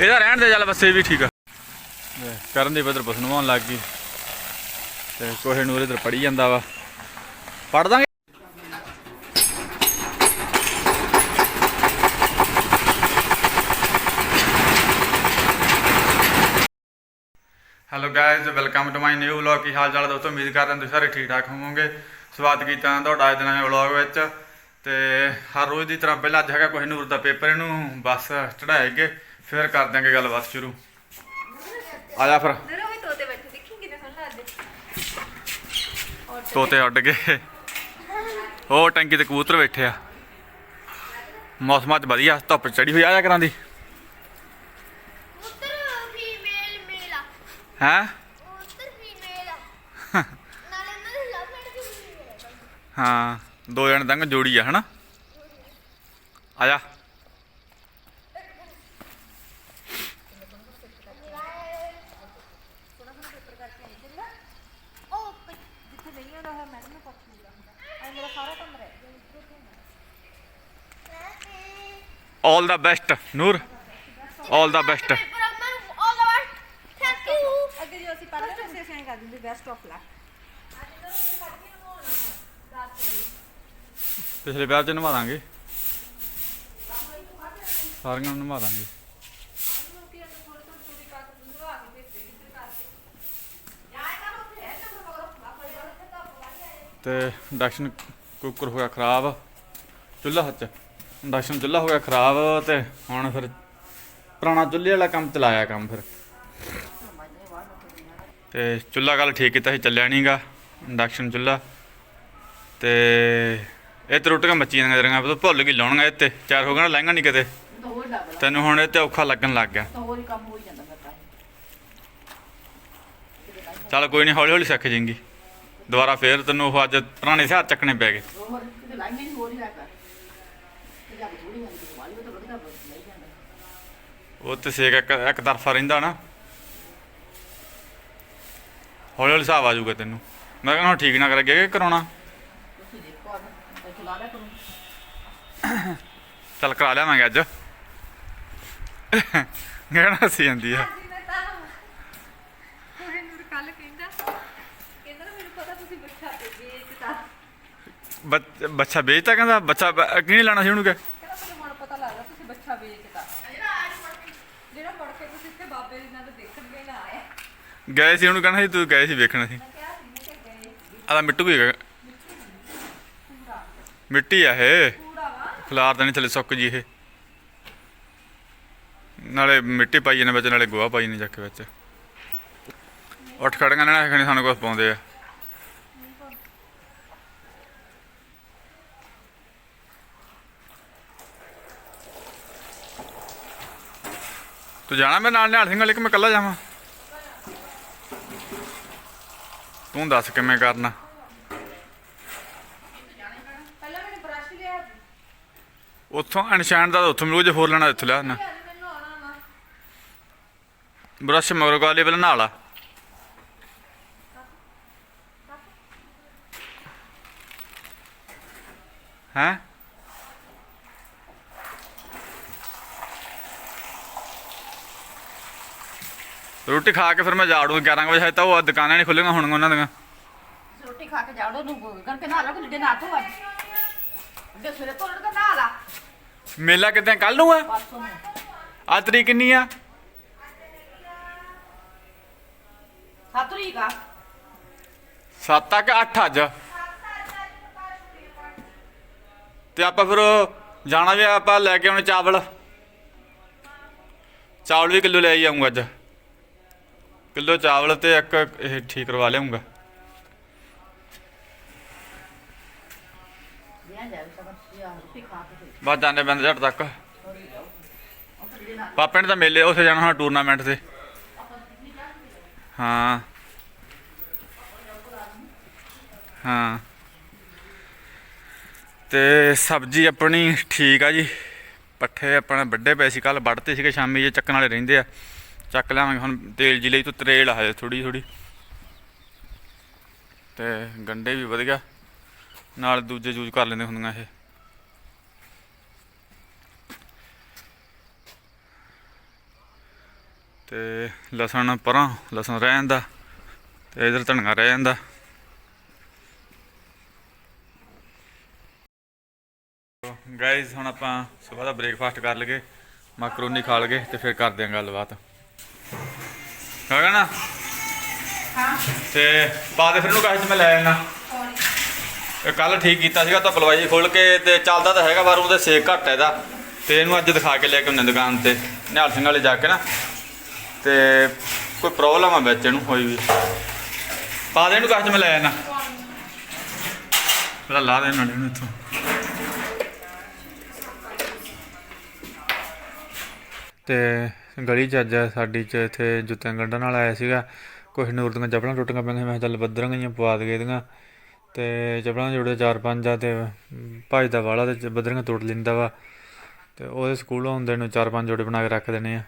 ਇਹਦਾ ਰਹਿਣ ਦੇ ਚੱਲ ਬੱਸੇ ਵੀ ਠੀਕ ਆ। ਕਰਨ ਦੀ ਬਦਰ ਬਸਨਵਾਉਣ ਲੱਗ ਗਈ। ਤੇ ਕੋਹੇ ਨੂਰ ਇਧਰ ਪੜੀ ਜਾਂਦਾ ਵਾ। ਪੜ ਦਾਂਗੇ। Hello guys welcome to my new vlog ਕੀ ਹਾਲ ਚਾਲ ਦੋਸਤੋ? ਉਮੀਦ ਕਰਦੇ ਹਾਂ ਤੁਸੀਂ ਸਾਰੇ ਠੀਕ ਠਾਕ ਹੋਵੋਗੇ। ਸਵਾਗਤ ਕੀਤਾ ਤੁਹਾਡਾ ਅੱਜ ਦੇ ਨਵੇਂ ਵਲੌਗ ਵਿੱਚ। ਤੇ ਹਰ ਰੋਜ਼ ਦੀ ਤਰ੍ਹਾਂ ਪਹਿਲਾਂ ਅੱਜ ਹੈਗਾ ਕੋਈ ਨੂਰ ਦਾ ਪੇਪਰ ਇਹਨੂੰ ਬਸ ਚੜਾਏਗੇ ਫਿਰ ਕਰ ਦਾਂਗੇ ਗੱਲਬਾਤ ਸ਼ੁਰੂ। ਆ ਜਾ ਫਿਰ। ਜ਼ਰਾ ਵੀ ਤੋਤੇ ਬੈਠੇ ਦੇਖੀ ਕਿੰਨੇ ਸੋਹਣੇ ਲੱਗਦੇ। ਤੋਤੇ ਉੱਡ ਗਏ। ਉਹ ਟੈਂਕੀ ਤੇ ਕਬੂਤਰ ਬੈਠੇ ਆ। ਮੌਸਮ ਅੱਜ ਵਧੀਆ ਧੁੱਪ ਚੜੀ ਹੋਈ ਆ ਜਾ ਕਰਾਂ ਦੀ। ਉੱਤਰ ਫੀਮੇਲ ਮੇਲ ਆ। ਹੈ? ਉੱਤਰ ਫੀਮੇਲ ਆ। ਨਾਲੇ ਉਹਨਾਂ ਦੇ ਲਵ ਮੈਰਿਜ ਵੀ ਹੋਈ ਹੈ। ਹਾਂ ਦੋ ਜਣ ਤੰਗ ਜੋੜੀ ਆ ਹਨਾ? ਆ ਜਾ ਉਹ ਆਉਂਦਾ ਹੋਇਆ ਮੈਡਮ ਨੂੰ ਪੁੱਛ ਲੂਗਾ ਐ ਮੇਰਾ ਸਾਰਾ ਕੰਮ ਰਹਿ ਗਿਆ ਆਲ the best Noor all the best ਪਰ Aman all the best thank you ਅੱਗੇ ਜੋ ਅਸੀਂ ਪਹਿਲਾਂ ਤਾਂ ਅਸੀਂ ਐਂ ਕਰ ਦਿੰਦੇ ਬੈਸਟ ਆਫ ਲੱਕ ਪਿਛਲੇ ਵਿਆਹ ਚ ਨਵਾ ਦਾਂਗੇ। ਸਾਰੀਆਂ ਨੂੰ ਨਵਾ ਦਾਂਗੇ। ਤੇ ਇੰਡਕਸ਼ਨ ਕੁੱਕਰ ਹੋ ਗਿਆ ਖਰਾਬ, ਚੁੱਲ੍ਹਾ ਹੱਚ ਇੰਡਕਸ਼ਨ ਚੁੱਲ੍ਹਾ ਹੋ ਗਿਆ ਖਰਾਬ ਤੇ ਹੁਣ ਫਿਰ ਪੁਰਾਣਾ ਚੁੱਲ੍ਹੇ ਵਾਲਾ ਕੰਮ ਚਲਾਇਆ ਕੰਮ ਫਿਰ। ਤੇ ਚੁੱਲ੍ਹਾ ਕੱਲ ਠੀਕ ਕੀਤਾ ਸੀ, ਚੱਲਿਆ ਨਹੀਂਗਾ ਇੰਡਕਸ਼ਨ ਚੁੱਲ੍ਹਾ। ਤੇ ਇਹ ਤੇ ਰੋਟੀਆਂ ਮੱਚੀਆਂ ਦੀਆਂ ਭੁੱਲ ਗਈ ਲਾਉਣੀਆਂ ਇਹ ਤੇ ਚਾਰ ਹੋ ਗਏ ਨਾ ਲਹਿੰਗਾ ਨਹੀਂ ਕਿਤੇ। ਤੈਨੂੰ ਹੁਣ ਇਹ ਤੇ ਔਖਾ ਲੱਗਣ ਲੱਗ ਗਿਆ। ਚੱਲ ਕੋਈ ਨਹੀਂ ਹੌਲੀ ਹੌਲੀ ਸਿੱਖ ਜਾਏਂਗੀ। ਦੁਬਾਰਾ ਫੇਰ ਤੈਨੂੰ ਉਹ ਅੱਜ ਪੁਰਾਣੇ ਸਿਆਰ ਚੱਕਣੇ ਪੈ ਗਏ। ਉਹ ਤੇ ਸੇਕ ਇੱਕ ਇੱਕ ਤਰਫਾ ਰਹਿੰਦਾ ਨਾ। ਹੌਲੀ ਹੌਲੀ ਹਿਸਾਬ ਆ ਜਾਊਗਾ ਤੈਨੂੰ। ਮੈਂ ਕਹਿੰਦਾ ਹੁਣ ਠੀਕ ਨਾ ਕਰਗੇ ਕਿ ਕਰਾਉਣਾ। ਚੱਲ ਕਰਾ ਲਿਆਵਾਂਗੇ ਅੱਜ। ਕਹਿਣਾ ਸੀ ਜਾਂਦੀ ਆ। ਕੋਹੇ ਨੂਰ ਕੱਲ ਕਹਿੰਦਾ ਕਹਿੰਦਾ ਨਾ ਮੈਨੂੰ ਪਤਾ ਤੁਸੀਂ ਬੱਚਾ ਵੇਚਤਾ। ਬੱਚ- ਬੱਚਾ ਵੇਚਤਾ ਕਹਿੰਦਾ ਬੱਚਾ ਬ- ਕਿਹਨੇ ਲੈਣਾ ਸੀ ਉਹਨੂੰ ਕਿ ਕਹਿੰਦਾ ਮੈਨੂੰ ਹੁਣ ਪਤਾ ਲੱਗਦਾ ਤੁਸੀਂ ਬੱਚਾ ਵੇਚਤਾ। ਜਿਹੜਾ ਮੁੜ ਕੇ ਤੁਸੀਂ ਇੱਥੇ ਬਾਬੇ ਦੇ ਨਾਲ ਦੇਖਣ ਗਏ ਨਾ ਆਇਆ। ਗਏ ਸੀ ਉਹਨੂੰ ਕਹਿਣਾ ਸੀ ਤੂੰ ਗਏ ਸੀ ਵੇਖਣਾ ਸੀ ਮੈਂ ਕਿਹਾ ਸੀ ਮੈਂ ਕਿ ਗਏ ਆਦਾ ਮਿੱਟੂ ਕੀ ਹੈਗਾ। ਮਿੱਟੀ ਆ ਇਹ। ਕੂੜਾ ਵਾ ਖਲਾਰ ਤਾਂ ਨਹੀਂ ਥੱਲੇ ਸੁੱਕ ਜੀ ਇਹ। ਨਾਲੇ ਮਿੱਟੀ ਪਾਈ ਨੇ ਵਿੱਚ ਨਾਲੇ ਗੋਹਾ ਪਾਈ ਨੇ ਚੱਕ ਵਿੱਚ। ਉੱਠ ਖੜੀਆਂ ਨਾ ਖਣੀ ਸਾਨੂੰ ਕੁਝ ਪਾਉਂਦੇ ਆ। ਤੂੰ ਜਾਣਾ ਮੇਰੇ ਨਾਲ ਨਿਹਾਲ ਸਿੰਘ ਵਾਲੇ ਕਿ ਮੈਂ ਇਕੱਲਾ ਜਾਵਾਂ? ਤੂੰ ਦੱਸ ਕਿਵੇਂ ਕਰਨਾ? ਉੱਥੋਂ ਅਨਸ਼ਾਨ ਦਾ ਉੱਥੋਂ ਮਿਲੂ ਜੇ ਹੋਰ ਲੈਣਾ ਇੱਥੋਂ ਲਿਆ ਨਾ ਬਰਸ਼ ਮਗਰ ਗਾਲੇ ਪਹਿਲਾਂ ਨਾਲ ਆ। ਹੈ ਰੋਟੀ ਖਾ ਕੇ ਫਿਰ ਮੈਂ ਜਾੜੂ 11 ਵਜੇ ਹਜੇ ਤਾਂ ਉਹ ਦੁਕਾਨਾਂ ਨਹੀਂ ਖੁੱਲੀਆਂ ਹੋਣਗੀਆਂ ਉਹਨਾਂ ਦੀਆਂ। ਰੋਟੀ ਖਾ ਕੇ ਜਾੜੋ ਨੂੰ ਕਰਕੇ ਨਾ ਲਾ ਕਿ ਨਾ ਤੋ ਅੱਜ ਅੱਗੇ ਸਵੇਰੇ ਤੋਂ ਲੜਕਾ ਨਾ ਲਾ। ਮੇਲਾ ਕਿਤੇ ਕੱਲ ਨੂੰ ਆ? ਆ ਤਰੀਕ ਕਿੰਨੀ ਆ? ਸੱਤ ਤਰੀਕ ਆ। 7 ਤੱਕ 8 ਅੱਜ? ਤੇ ਆਪਾਂ ਫਿਰ ਜਾਣਾ ਵੀ ਆ, ਆਪਾਂ ਲੈ ਕੇ ਆਉਣੇ ਚਾਵਲ। ਚਾਵਲ ਵੀ ਕਿਲੋ ਲੈ ਹੀ ਆਉਂਗਾ ਅੱਜ। ਕਿਲੋ ਚਾਵਲ ਤੇ ਇੱਕ ਇਹ ਠੀਕ ਕਰਵਾ ਲਿਆਉਂਗਾ ਬਸ ਜਾਣੇ ਬੰਦ ਝਟ ਤੱਕ। ਪਾਪੇ ਨੇ ਤਾਂ ਮੇਲੇ ਉੱਥੇ ਜਾਣਾ ਹੁਣ ਟੂਰਨਾਮੈਂਟ ਤੇ। ਹਾਂ। ਹਾਂ। ਤੇ ਸਬਜ਼ੀ ਆਪਣੀ ਠੀਕ ਆ ਜੀ। ਪੱਠੇ ਆਪਣਾ ਵੱਡੇ ਪਏ ਸੀ ਕੱਲ ਵੱਢਤੇ ਸੀਗੇ, ਸ਼ਾਮੀ ਜੇ ਚੱਕਣ ਵਾਲੇ ਰਹਿੰਦੇ ਆ। ਚੱਕ ਲਿਆਵਾਂਗੇ ਹੁਣ, ਤੇਲ ਜੀ ਲਈ ਤੋਂ ਤਰੇਲ ਆ ਹਜੇ ਥੋੜੀ ਥੋੜੀ ਤੇ ਗੰਡੇ ਵੀ ਵਧੀਆ। ਨਾਲ ਦੂਜੇ ਯੂਜ਼ ਕਰ ਲੈਂਦੇ ਹੁੰਦੀਆਂ ਇਹ। ਤੇ ਲਸਣ ਪਰਾਂ, ਲਸਣ ਰਹਿ ਜਾਂਦਾ। ਤੇ ਇਧਰ ਧਨੀਆ ਰਹਿ ਜਾਂਦਾ। ਗਾਇਜ਼ ਹੁਣ ਆਪਾਂ ਸਵੇਰ ਦਾ ਬ੍ਰੇਕਫਾਸਟ ਕਰ ਲਗੇ ਮੈਕਰੋਨੀ ਖਾ ਲਗੇ ਤੇ ਫਿਰ ਕਰਦੇ ਆਂ ਗੱਲਬਾਤ। ਨਾ? ਹਾਂ। ਤੇ ਪਾ ਦੇ ਫਿਰ ਨੂੰ ਕਾਹ ਚ ਮੈਂ ਲੈ ਜਾਣਾ ਇਹ ਕੱਲ ਠੀਕ ਕੀਤਾ ਸੀਗਾ ਤਾਂ ਪਲਵਾਈ ਖੋਲ ਕੇ ਤੇ ਚੱਲਦਾ ਤਾਂ ਹੈਗਾ ਪਰ ਉਹਦੇ ਸੇਕ ਘੱਟ ਹੈ ਇਹਦਾ। ਤੇ ਇਹਨੂੰ ਅੱਜ ਦਿਖਾ ਕੇ ਲੈ ਕੇ ਉਹਨੇ ਦੁਕਾਨ ਤੇ। ਨਿਹਾਲ ਸਿੰਘ ਵਾਲੇ ਜਾ ਕੇ ਨਾ। ਤੇ ਕੋਈ ਪ੍ਰੋਬਲਮ ਆ ਵਿੱਚ ਇਹਨੂੰ ਹੋਈ ਵੀ। ਪਾ ਦੇ ਇਹਨੂੰ ਕਾਹ ਚ ਮੈਂ ਲੈ ਜਾਣਾ ਪਹਿਲਾਂ ਲਾ ਦੇ ਇਹਨੂੰ ਇੱਥੋਂ। ਤੇ ਗਲੀ ਚ ਅੱਜ ਸਾਡੀ ਚ ਇੱਥੇ ਜੁੱਤੀਆਂ ਕੱਢਣ ਵਾਲਾ ਆਇਆ ਸੀਗਾ। ਕੁਛ ਨੂਰ ਦੀਆਂ ਚੱਪਲਾਂ ਟੁੱਟੀਆਂ ਪਈਆਂ ਮੈਂ ਕਿਹਾ ਚੱਲ ਬੱਦਰਾਂ ਗਈਆਂ ਪਵਾ ਦੇ ਇਹਦੀਆਂ। ਤੇ ਚੱਪਲਾਂ ਜੋੜੇ ਚਾਰ ਪੰਜ ਆ ਤੇ ਭੱਜਦਾ ਵਾਲਾ ਤੇ ਬੱਦਰੀਆਂ ਤੋੜ ਲੈਂਦਾ ਵਾ। ਤੇ ਉਹਦੇ ਸਕੂਲ ਆਉਂਦੇ ਨੂੰ ਚਾਰ ਪੰਜ ਜੋੜੇ ਬਣਾ ਕੇ ਰੱਖ ਦੇਣੇ ਆ।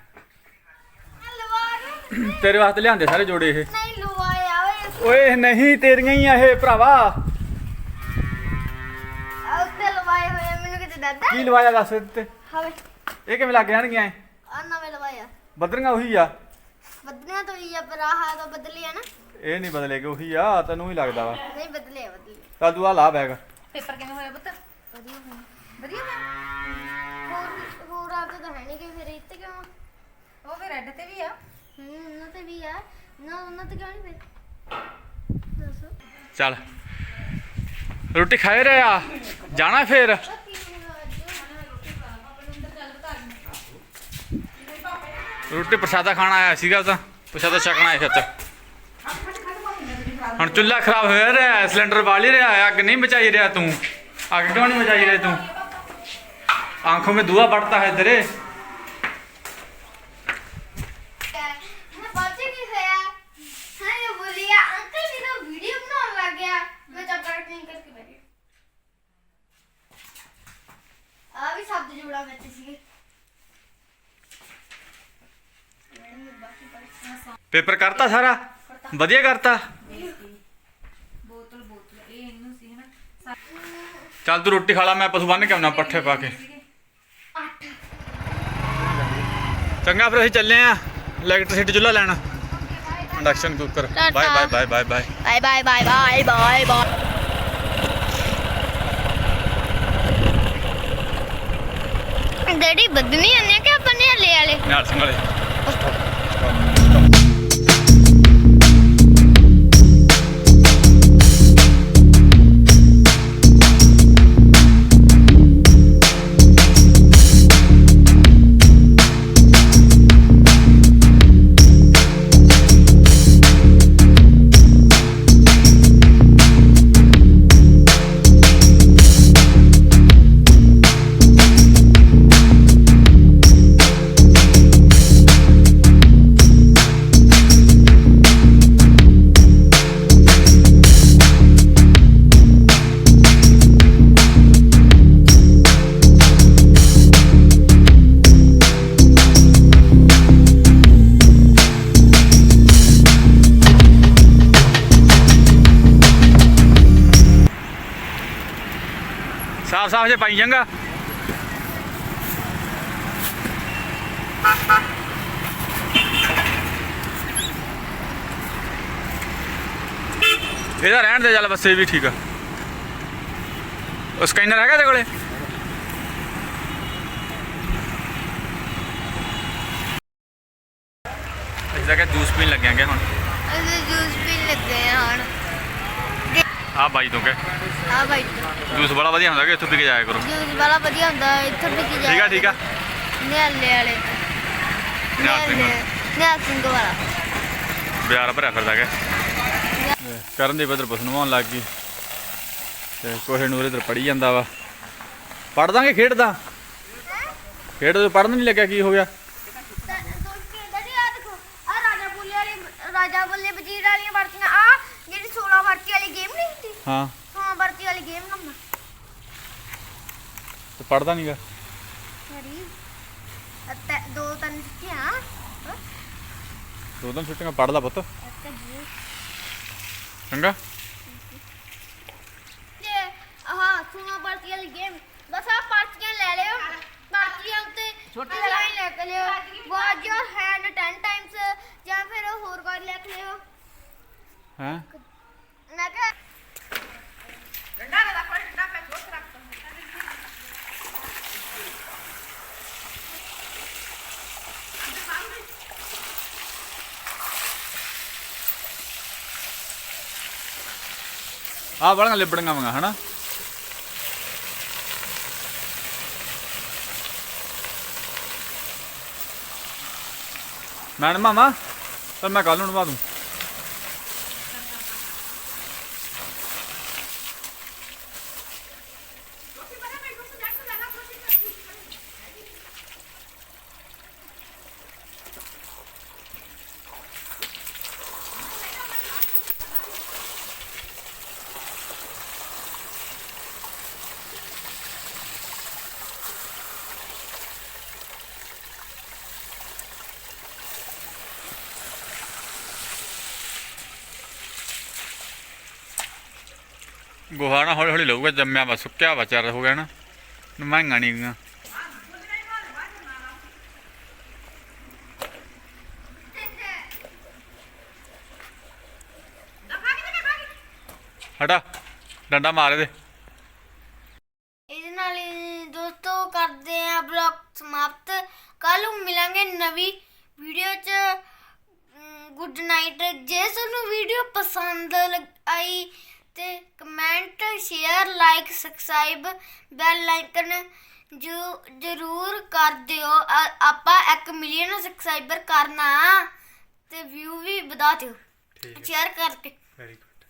ਤੇਰੇ ਵਾਸਤੇ ਲਿਆਂਦੇ ਸਾਰੇ ਜੋੜੇ ਇਹ? ਨਹੀਂ ਲਵਾਇਆ ਓਏ। ਓਏ ਨਹੀਂ ਤੇਰੀਆਂ ਹੀ ਆ ਇਹ ਭਰਾਵਾ। ਆ ਉੱਤੇ ਲਵਾਏ ਹੋਏ ਆ, ਮੈਨੂੰ ਕਿਤੇ ਦੱਦਾ ਕੀ ਲਵਾਇਆ ਦੱਸ ਤੇ ਹਾਵੇ। ਇਹ ਕਿਵੇਂ ਲੱਗ ਜਾਣਗੀਆਂ ਇਹ? ਆ ਨਵੇਂ ਲਵਾਇਆ ਬੱਦਰੀਆਂ ਉਹੀ ਆ। ਬਦਲੀਆਂ ਤੋਂ ਹੀ ਆ ਪਰ ਆਹ ਤਾਂ ਬਦਲੀ ਆ ਨਾ। ਇਹ ਨਹੀਂ ਬਦਲੇਗੇ ਉਹੀ ਆ ਤੈਨੂੰ ਹੀ ਲੱਗਦਾ ਵਾ। ਨਹੀਂ ਬਦਲੇ ਆ ਬਦਲੇ ਤਾਂ ਤੂੰ ਆ ਲਾ ਬੈਗ। ਪੇਪਰ ਕਿਵੇਂ ਹੋਇਆ ਪੁੱਤ? ਵਧੀਆ ਹੋਇਆ। ਵਧੀਆ ਹੋਇਆ? ਹੋਰ ਹੋਰ ਆਪ ਤਾਂ ਹੈ ਨਹੀਂ ਕਿ ਫਿਰ ਇੱਥੇ ਕਿਉਂ? ਆ? ਉਹ ਵੀ ਰੈੱਡ ਤੇ ਵੀ ਆ। ਹੂੰ ਉਹਨਾਂ ਤੇ ਵੀ ਆ। ਨਾ ਉਹਨਾਂ ਤੇ ਕਿਉਂ ਨਹੀਂ ਫਿਰ? ਦੱਸੋ। ਚੱਲ। ਰੋਟੀ ਖਾਏ ਰਹੇ ਆ? ਜਾਣਾ ਫੇਰ? ਰੋਟੀ ਪ੍ਰਸ਼ਾਦਾ ਖਾਣਾ ਆਇਆ ਸੀਗਾ ਤਾਂ ਪ੍ਰਸ਼ਾਦਾ ਛਕਣਾ ਆਇਆ ਸੱਚ ਹੁਣ ਚੁੱਲ੍ਹਾ ਖਰਾਬ ਹੋਇਆ ਰਿਹਾ ਸਿਲੰਡਰ ਬਾਲ ਹੀ ਰਿਹਾ ਹੈ, ਅੱਗ ਨਹੀਂ ਬਚਾਈ ਰਿਹਾ ਤੂੰ ਅੱਗ ਕਿਉਂ ਨਹੀਂ ਬਚਾਈ ਰਿਹਾ ਤੂੰ आंखों में धुआं बढ़ता है तेरे ਮੈਂ ਬੱਚੇ ਕੀ ਹੋਇਆ ਪੇਪਰ ਕਰਤਾ ਸਾਰਾ? ਵਧੀਆ ਕਰਤਾ? ਬੋਤਲ ਬੋਤਲ ਇਹ ਇਹਨੂੰ ਸੀ ਹਨਾ ਚੱਲ ਤੂੰ ਰੋਟੀ ਖਾ ਲਾ ਮੈਂ ਪਸ਼ੂ ਬੰਨ ਕੇ ਆਉਣਾ ਪੱਠੇ ਪਾ ਕੇ। ਚੰਗਾ ਫਿਰ ਅਸੀਂ ਚੱਲੇ ਆ। ਇਲੈਕਟ੍ਰਿਸਿਟੀ ਚੁੱਲ੍ਹਾ ਲੈਣ। Induction cooker bye bye bye bye bye bye bye bye bye bye bye daddy Badni ਆਨੇ ਕਿ ਆਪਾਂ ਨੇ ਹਲੇ ਵਾਲੇ? ਨਿਹਾਲ ਸਿੰਘ ਵਾਲੇ ਸਾਫ਼ ਸਾਫ਼ ਜੇ ਪਾਈ ਇਹਦਾ ਰਹਿਣ ਦੇ ਚੱਲ ਬੱਸੇ ਵੀ ਠੀਕ ਆ। ਉਹ ਸਕੈਨਰ ਹੈਗਾ ਤੇ ਕੋਲੇ? ਅਸੀਂ ਤਾਂ ਕਿ ਜੂਸ ਪੀਣ ਲੱਗਿਆਂਗੇ ਹੁਣ। ਅਸੀਂ ਜੂਸ ਪੀਣ ਲੱਗੇ ਆ ਹੁਣ। ਆ ਬਾਈ ਤੋਂ ਕਿ। ਆ ਭਾਈ ਜੂਸ ਬੜਾ ਵਧੀਆ ਹੁੰਦਾ ਕਿ ਇੱਥੋਂ ਪੀ ਕੇ ਜਾਇਆ ਕਰੋ। ਜੂਸ ਵਾਲਾ ਵਧੀਆ ਹੁੰਦਾ ਇੱਥੇ ਵੀ ਕੀ ਠੀਕ ਆ ਠੀਕ ਆ। ਨਿਆਲੇ ਵਾਲੇ। ਨਿਹਾਲ ਸਿੰਘ ਨਿਆਲ ਸਿੰਘ ਵਾਲਾ। ਬਿਆਰ ਭਰਿਆ ਫਿਰਦਾ ਕਿ। ਕਰਨ ਦੀ ਬਦਰ ਪਸਨਵਾਉਣ ਲੱਗ ਗਈ। ਤੇ ਕੋਹੇ ਨੂਰ ਇਧਰ ਪੜੀ ਜਾਂਦਾ ਵਾ। ਪੜ ਦਾਂਗੇ ਖੇਡਦਾ। ਖੇਡ ਤੋਂ ਪੜਨ ਨਹੀਂ ਲੱਗਿਆ ਕੀ ਹੋ ਗਿਆ? ਡੈਡੀ ਆ ਦੇਖੋ ਆ ਰਾਜਾ ਬੁੱਲੇ ਵਾਲੀ ਰਾਜਾ ਬੁੱਲੇ ਵਜ਼ੀਰ ਵਾਲੀਆਂ ਵਰਤੀਆਂ। ਆ ਜਿਹੜੀ 16 ਵਰਤੀ ਵਾਲੀ ਗੇਮ ਨਹੀਂ ਹੁੰਦੀ ਹਾਂ। ਹਾਂ ਵਰਤੀ ਵਾਲੀ ਗੇਮ ਨੰਬਰ ਤੇ ਪੜਦਾ ਨਹੀਂਗਾ ਮੇਰੀ ਅਤੇ ਦੋ ਤਿੰਨ ਛੁੱਟੀਆਂ ਦੋ ਦਿਨ ਛੁੱਟੀਆਂ ਪੜਦਾ ਪੁੱਤ। ਇੱਕ ਜੀ। ਚੰਗਾ। ਤੇ ਆਹ ਸੁਣਾ ਵਰਤੀ ਵਾਲੀ ਗੇਮ ਬਸ ਆ ਪਰਚੀਆਂ ਲੈ ਲਿਓ। ਪਰਚੀਆਂ ਉੱਤੇ ਛੋਟੀ ਲਾਈਨ ਲਿਖ ਲਿਓ। ਵਾਜ ਯੋਰ ਹੈਂਡ 10 ਟਾਈਮਸ ਜਾਂ ਫਿਰ ਹੋਰ ਕੋਈ ਲਿਖ ਲਿਓ। ਹੈ? ਮੈਂ ਕਿਹਾ ਰੱਖ ਆ ਬੜੀਆਂ ਲਿਬੜੀਆਂ ਵਾਂਗਾ ਹਨਾ ਮੈਡਮ ਮਾਮਾ ਤਾਂ ਮੈਂ ਕੱਲ ਗੋਹਾ ਨਾ ਹੌਲੀ ਹੌਲੀ ਲਊਗਾ, ਜੰਮਿਆ ਵਾ, ਸੁੱਕਿਆ ਵਾ ਚਾਰ ਹੋ ਗਿਆ ਨਾ। ਨਮਾਈਆਂ ਨਹੀਂ ਗੀਆਂ ਹਟਾ, ਡੰਡਾ ਮਾਰ ਦੇ ਜੋ ਜਰੂਰ ਕਰ ਦਿਓ। ਆ- ਆਪਾਂ 1 ਮਿਲੀਅਨ ਸਬਸਕ੍ਰਾਈਬਰ ਕਰਨਾ ਤੇ ਵਿਊ ਵੀ ਵਧਾ ਦਿਓ। ਠੀਕ ਸ਼ੇਅਰ ਕਰਕੇ। Very good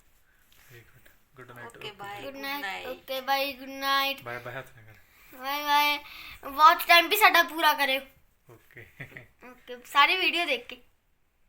very good good night okay bye good night okay bye good night bye bye ਹੱਥ ਨਾ ਕਰ ਬਾਏ ਬਾਏ ਵਾਚ ਟਾਈਮ ਵੀ ਸਾਡਾ ਪੂਰਾ ਕਰਿਓ। ਓਕੇ ਓਕੇ ਸਾਰੀ ਵੀਡੀਓ ਦੇਖ ਕੇ।